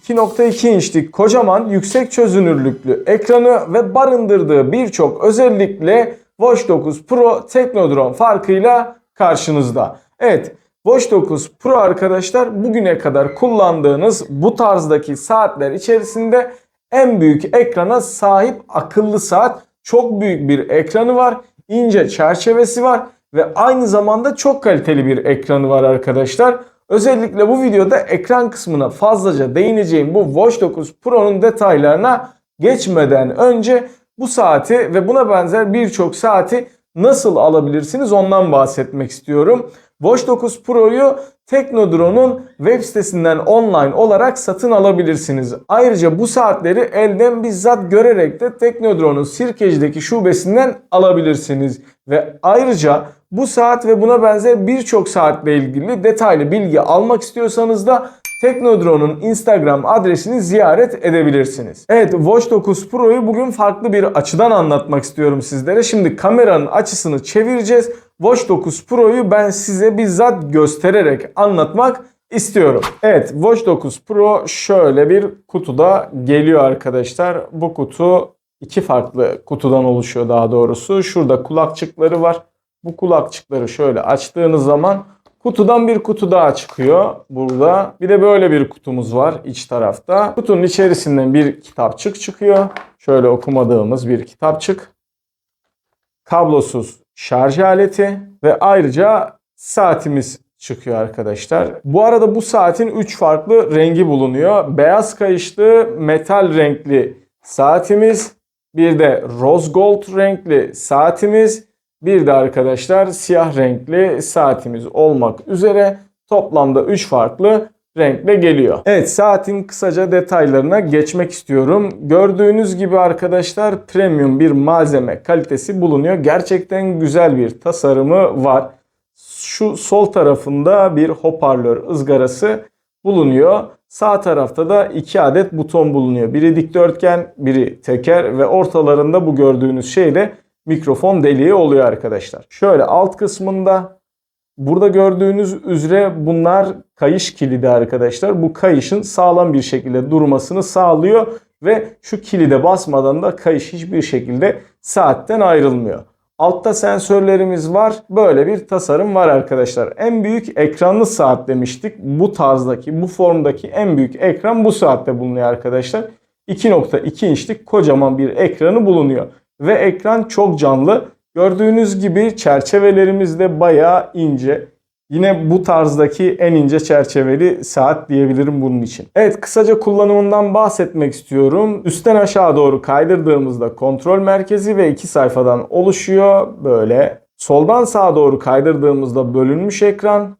12.2 inçlik kocaman yüksek çözünürlüklü ekranı ve barındırdığı birçok özellikle Watch 9 Pro Teknodrone farkıyla karşınızda. Evet Watch 9 Pro arkadaşlar bugüne kadar kullandığınız bu tarzdaki saatler içerisinde en büyük ekrana sahip akıllı saat. Çok büyük bir ekranı var, ince çerçevesi var ve aynı zamanda çok kaliteli bir ekranı var arkadaşlar. Özellikle bu videoda ekran kısmına fazlaca değineceğim bu Watch 9 Pro'nun detaylarına geçmeden önce bu saati ve buna benzer birçok saati nasıl alabilirsiniz ondan bahsetmek istiyorum. Watch 9 Pro'yu Teknodrone'un web sitesinden online olarak satın alabilirsiniz. Ayrıca bu saatleri elden bizzat görerek de Teknodrone'un Sirkeci'deki şubesinden alabilirsiniz. Ve ayrıca bu saat ve buna benzer birçok saatle ilgili detaylı bilgi almak istiyorsanız da Teknodrone'un Instagram adresini ziyaret edebilirsiniz. Evet Watch 9 Pro'yu bugün farklı bir açıdan anlatmak istiyorum sizlere. Şimdi kameranın açısını çevireceğiz. Watch 9 Pro'yu ben size bizzat göstererek anlatmak istiyorum. Evet Watch 9 Pro şöyle bir kutuda geliyor arkadaşlar. Bu kutu iki farklı kutudan oluşuyor daha doğrusu. Şurada kulakçıkları var. Bu kulakçıkları şöyle açtığınız zaman kutudan bir kutu daha çıkıyor burada. Bir de böyle bir kutumuz var iç tarafta. Kutunun içerisinden bir kitapçık çıkıyor. Şöyle okumadığımız bir kitapçık. Kablosuz şarj aleti ve ayrıca saatimiz çıkıyor arkadaşlar. Bu arada bu saatin 3 farklı rengi bulunuyor. Beyaz kayışlı metal renkli saatimiz, bir de rose gold renkli saatimiz, bir de arkadaşlar siyah renkli saatimiz olmak üzere toplamda 3 farklı renkle geliyor. Evet saatin kısaca detaylarına geçmek istiyorum. Gördüğünüz gibi arkadaşlar premium bir malzeme kalitesi bulunuyor. Gerçekten güzel bir tasarımı var. Şu sol tarafında bir hoparlör ızgarası bulunuyor. Sağ tarafta da iki adet buton bulunuyor. Biri dikdörtgen, biri teker ve ortalarında bu gördüğünüz şey de mikrofon deliği oluyor arkadaşlar. Şöyle alt kısmında burada gördüğünüz üzere bunlar kayış kilidi arkadaşlar. Bu kayışın sağlam bir şekilde durmasını sağlıyor ve şu kilide basmadan da kayış hiçbir şekilde saatten ayrılmıyor. Altta sensörlerimiz var. Böyle bir tasarım var arkadaşlar. En büyük ekranlı saat demiştik. Bu tarzdaki, bu formdaki en büyük ekran bu saatte bulunuyor arkadaşlar. 2.2 inçlik kocaman bir ekranı bulunuyor. Ve ekran çok canlı. Gördüğünüz gibi çerçevelerimiz de bayağı ince. Yine bu tarzdaki en ince çerçeveli saat diyebilirim bunun için. Evet kısaca kullanımından bahsetmek istiyorum. Üstten aşağı doğru kaydırdığımızda kontrol merkezi ve iki sayfadan oluşuyor. Böyle soldan sağa doğru kaydırdığımızda bölünmüş ekran.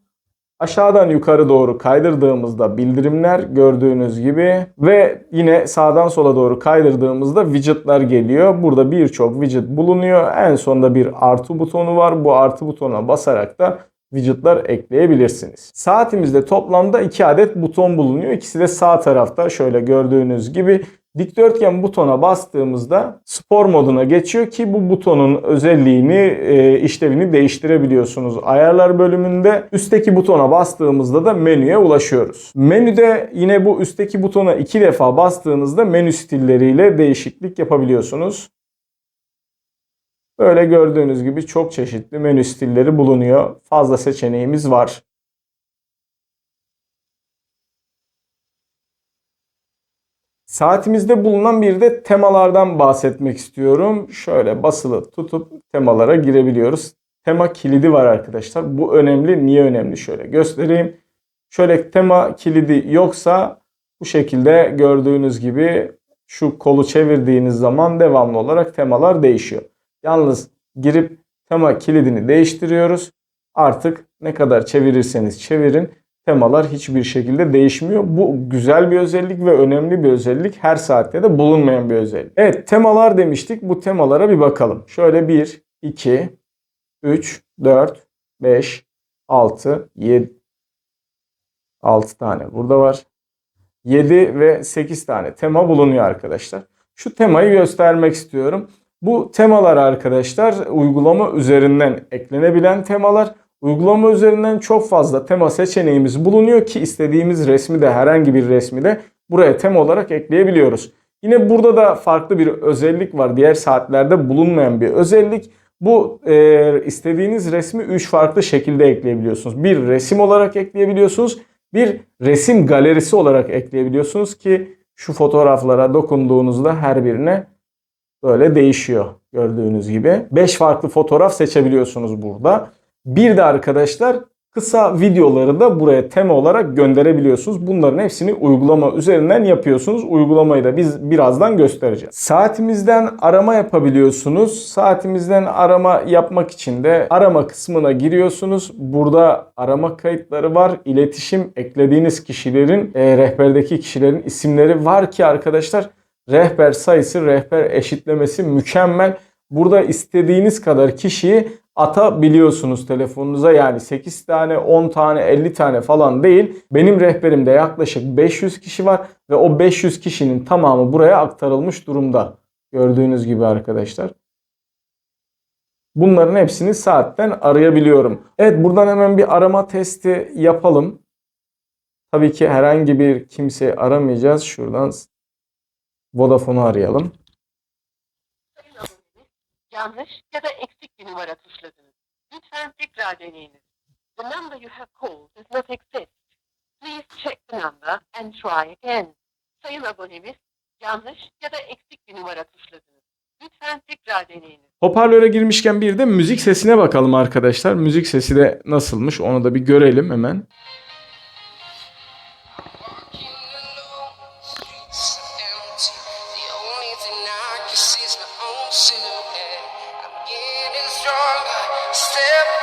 Aşağıdan yukarı doğru kaydırdığımızda bildirimler gördüğünüz gibi ve yine sağdan sola doğru kaydırdığımızda widgetler geliyor. Burada birçok widget bulunuyor. En sonunda bir artı butonu var. Bu artı butona basarak da widgetler ekleyebilirsiniz. Saatimizde toplamda 2 adet buton bulunuyor. İkisi de sağ tarafta şöyle gördüğünüz gibi. Dikdörtgen butona bastığımızda spor moduna geçiyor ki bu butonun özelliğini, e, işlevini değiştirebiliyorsunuz. Ayarlar bölümünde üstteki butona bastığımızda da menüye ulaşıyoruz. Menüde yine bu üstteki butona iki defa bastığınızda menü stilleriyle değişiklik yapabiliyorsunuz. Böyle gördüğünüz gibi çok çeşitli menü stilleri bulunuyor. Fazla seçeneğimiz var. Saatimizde bulunan bir de temalardan bahsetmek istiyorum. Şöyle basılı tutup temalara girebiliyoruz. Tema kilidi var arkadaşlar. Bu önemli. Niye önemli? Şöyle göstereyim. Şöyle tema kilidi yoksa bu şekilde gördüğünüz gibi şu kolu çevirdiğiniz zaman devamlı olarak temalar değişiyor. Yalnız girip tema kilidini değiştiriyoruz. Artık ne kadar çevirirseniz çevirin temalar hiçbir şekilde değişmiyor. Bu güzel bir özellik ve önemli bir özellik. Her saatte de bulunmayan bir özellik. Evet temalar demiştik. Bu temalara bir bakalım. Şöyle 1, 2, 3, 4, 5, 6, 7, 6 tane burada var. 7 ve 8 tane tema bulunuyor arkadaşlar. Şu temayı göstermek istiyorum. Bu temalar arkadaşlar uygulama üzerinden eklenebilen temalar. Uygulama üzerinden çok fazla tema seçeneğimiz bulunuyor ki istediğimiz resmi de herhangi bir resmi de buraya tema olarak ekleyebiliyoruz. Yine burada da farklı bir özellik var. Diğer saatlerde bulunmayan bir özellik. Bu e, istediğiniz resmi 3 farklı şekilde ekleyebiliyorsunuz. Bir resim olarak ekleyebiliyorsunuz. Bir resim galerisi olarak ekleyebiliyorsunuz ki şu fotoğraflara dokunduğunuzda her birine böyle değişiyor gördüğünüz gibi. 5 farklı fotoğraf seçebiliyorsunuz burada. Bir de arkadaşlar kısa videoları da buraya tema olarak gönderebiliyorsunuz. Bunların hepsini uygulama üzerinden yapıyorsunuz. Uygulamayı da biz birazdan göstereceğiz. Saatimizden arama yapabiliyorsunuz. Saatimizden arama yapmak için de arama kısmına giriyorsunuz. Burada arama kayıtları var. İletişim eklediğiniz kişilerin, e, rehberdeki kişilerin isimleri var ki arkadaşlar rehber sayısı, rehber eşitlemesi mükemmel. Burada istediğiniz kadar kişiyi atabiliyorsunuz telefonunuza. Yani 8 tane, 10 tane, 50 tane falan değil. Benim rehberimde yaklaşık 500 kişi var ve o 500 kişinin tamamı buraya aktarılmış durumda. Gördüğünüz gibi arkadaşlar. Bunların hepsini saatten arayabiliyorum. Evet buradan hemen bir arama testi yapalım. Tabii ki herhangi bir kimseyi aramayacağız. Şuradan Vodafone'u arayalım. Yanlış ya da eksik bir numara tuşladınız. Lütfen tekrar deneyiniz. The number you have called does not exist. Please check the number and try again. Sayın abonemiz, yanlış ya da eksik bir numara tuşladınız. Lütfen tekrar deneyiniz. Hoparlöre girmişken bir de müzik sesine bakalım arkadaşlar. Müzik sesi de nasılmış onu da bir görelim hemen.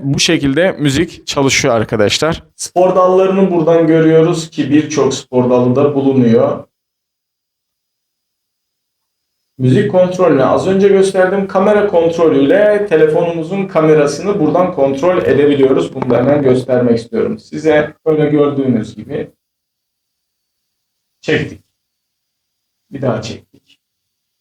Bu şekilde müzik çalışıyor arkadaşlar. Spor dallarını buradan görüyoruz ki birçok spor dalı da bulunuyor. Müzik kontrolünü az önce gösterdim. Kamera kontrolüyle telefonumuzun kamerasını buradan kontrol edebiliyoruz. Bunu hemen göstermek istiyorum. Size böyle gördüğünüz gibi çektik. Bir daha çektik.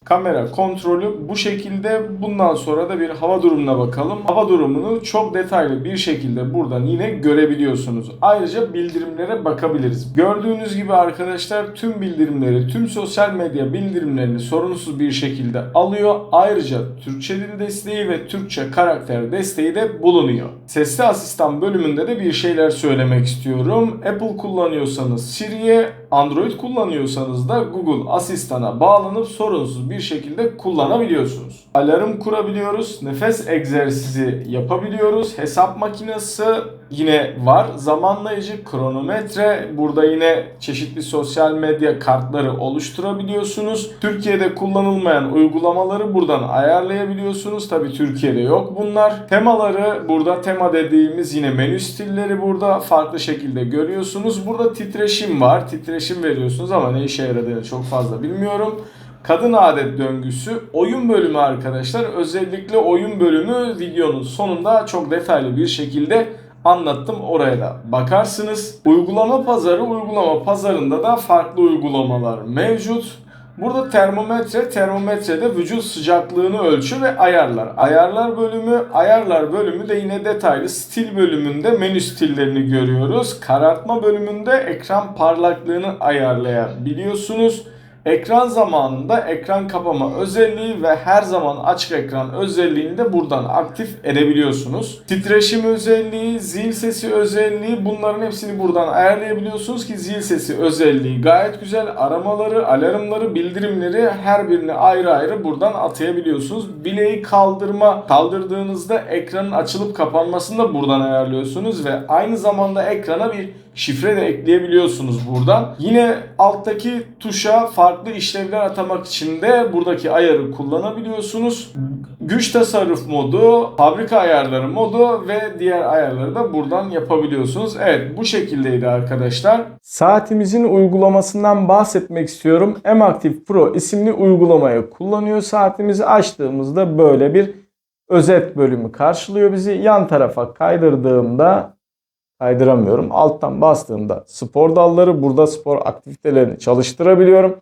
Kamera kontrolü bu şekilde. Bundan sonra da bir hava durumuna bakalım. Hava durumunu çok detaylı bir şekilde buradan yine görebiliyorsunuz. Ayrıca bildirimlere bakabiliriz. Gördüğünüz gibi arkadaşlar tüm bildirimleri, tüm sosyal medya bildirimlerini sorunsuz bir şekilde alıyor. Ayrıca Türkçe dil desteği ve Türkçe karakter desteği de bulunuyor. Sesli asistan bölümünde de bir şeyler söylemek istiyorum. Apple kullanıyorsanız Siri'ye, Android kullanıyorsanız da Google Asistan'a bağlanıp sorunsuz bir şekilde kullanabiliyorsunuz. Alarm kurabiliyoruz, nefes egzersizi yapabiliyoruz, hesap makinesi yine var, zamanlayıcı, kronometre, burada yine çeşitli sosyal medya kartları oluşturabiliyorsunuz. Türkiye'de kullanılmayan uygulamaları buradan ayarlayabiliyorsunuz. Tabi Türkiye'de yok bunlar. Temaları burada tema dediğimiz yine menü stilleri burada farklı şekilde görüyorsunuz. Burada titreşim var. Titreşim veriyorsunuz ama ne işe yaradığını çok fazla bilmiyorum. Kadın adet döngüsü oyun bölümü arkadaşlar. Özellikle oyun bölümü videonun sonunda çok detaylı bir şekilde anlattım. Oraya da bakarsınız. Uygulama pazarı, uygulama pazarında da farklı uygulamalar mevcut. Burada termometre, termometrede vücut sıcaklığını ölçü ve ayarlar. Ayarlar bölümü, ayarlar bölümü de yine detaylı stil bölümünde menü stillerini görüyoruz. Karartma bölümünde ekran parlaklığını ayarlayabiliyorsunuz. Ekran zamanında ekran kapama özelliği ve her zaman açık ekran özelliğini de buradan aktif edebiliyorsunuz. Titreşim özelliği, zil sesi özelliği bunların hepsini buradan ayarlayabiliyorsunuz ki zil sesi özelliği gayet güzel. Aramaları, alarmları, bildirimleri her birini ayrı ayrı buradan atayabiliyorsunuz. Bileği kaldırma, kaldırdığınızda ekranın açılıp kapanmasını da buradan ayarlıyorsunuz ve aynı zamanda ekrana bir şifre de ekleyebiliyorsunuz buradan. Yine alttaki tuşa farklı işlevler atamak için de buradaki ayarı kullanabiliyorsunuz. Güç tasarruf modu, fabrika ayarları modu ve diğer ayarları da buradan yapabiliyorsunuz. Evet bu şekildeydi arkadaşlar. Saatimizin uygulamasından bahsetmek istiyorum. M-Active Pro isimli uygulamayı kullanıyor. Saatimizi açtığımızda böyle bir özet bölümü karşılıyor bizi. Yan tarafa kaydırdığımda kaydıramıyorum. Alttan bastığımda spor dalları burada spor aktivitelerini çalıştırabiliyorum.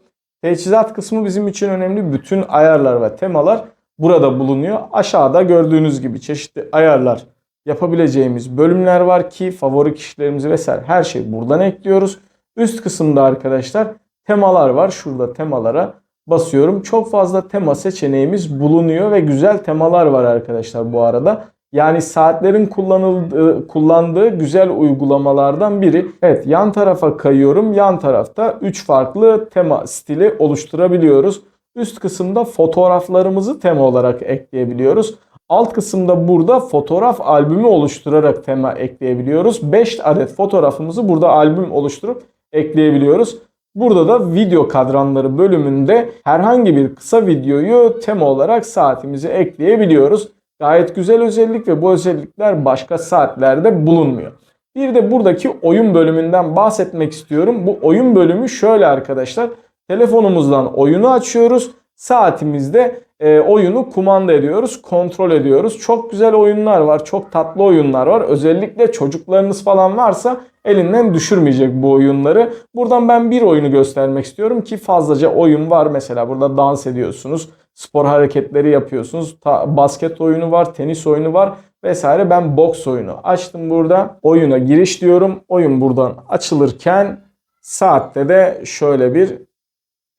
Teçhizat kısmı bizim için önemli. Bütün ayarlar ve temalar burada bulunuyor. Aşağıda gördüğünüz gibi çeşitli ayarlar yapabileceğimiz bölümler var ki favori kişilerimizi vesaire her şeyi buradan ekliyoruz. Üst kısımda arkadaşlar temalar var. Şurada temalara basıyorum. Çok fazla tema seçeneğimiz bulunuyor ve güzel temalar var arkadaşlar bu arada. Yani saatlerin kullanıldığı, kullandığı güzel uygulamalardan biri. Evet yan tarafa kayıyorum. Yan tarafta 3 farklı tema stili oluşturabiliyoruz. Üst kısımda fotoğraflarımızı tema olarak ekleyebiliyoruz. Alt kısımda burada fotoğraf albümü oluşturarak tema ekleyebiliyoruz. 5 adet fotoğrafımızı burada albüm oluşturup ekleyebiliyoruz. Burada da video kadranları bölümünde herhangi bir kısa videoyu tema olarak saatimize ekleyebiliyoruz. Gayet güzel özellik ve bu özellikler başka saatlerde bulunmuyor. Bir de buradaki oyun bölümünden bahsetmek istiyorum. Bu oyun bölümü şöyle arkadaşlar. Telefonumuzdan oyunu açıyoruz. Saatimizde e, oyunu kumanda ediyoruz, kontrol ediyoruz. Çok güzel oyunlar var, çok tatlı oyunlar var. Özellikle çocuklarınız falan varsa elinden düşürmeyecek bu oyunları. Buradan ben bir oyunu göstermek istiyorum ki fazlaca oyun var. Mesela burada dans ediyorsunuz, spor hareketleri yapıyorsunuz. Ta, basket oyunu var, tenis oyunu var vesaire. Ben boks oyunu açtım burada. Oyuna giriş diyorum. Oyun buradan açılırken saatte de şöyle bir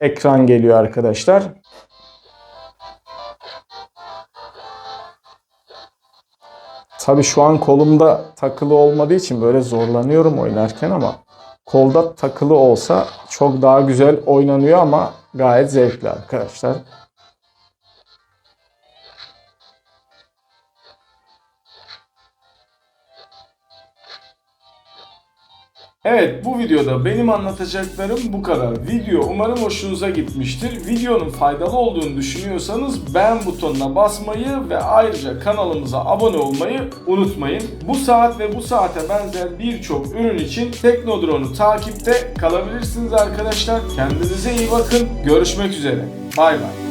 ekran geliyor arkadaşlar. Tabi şu an kolumda takılı olmadığı için böyle zorlanıyorum oynarken ama kolda takılı olsa çok daha güzel oynanıyor ama gayet zevkli arkadaşlar. Evet bu videoda benim anlatacaklarım bu kadar. Video umarım hoşunuza gitmiştir. Videonun faydalı olduğunu düşünüyorsanız beğen butonuna basmayı ve ayrıca kanalımıza abone olmayı unutmayın. Bu saat ve bu saate benzer birçok ürün için Teknodrone'u takipte kalabilirsiniz arkadaşlar. Kendinize iyi bakın. Görüşmek üzere. Bay bay.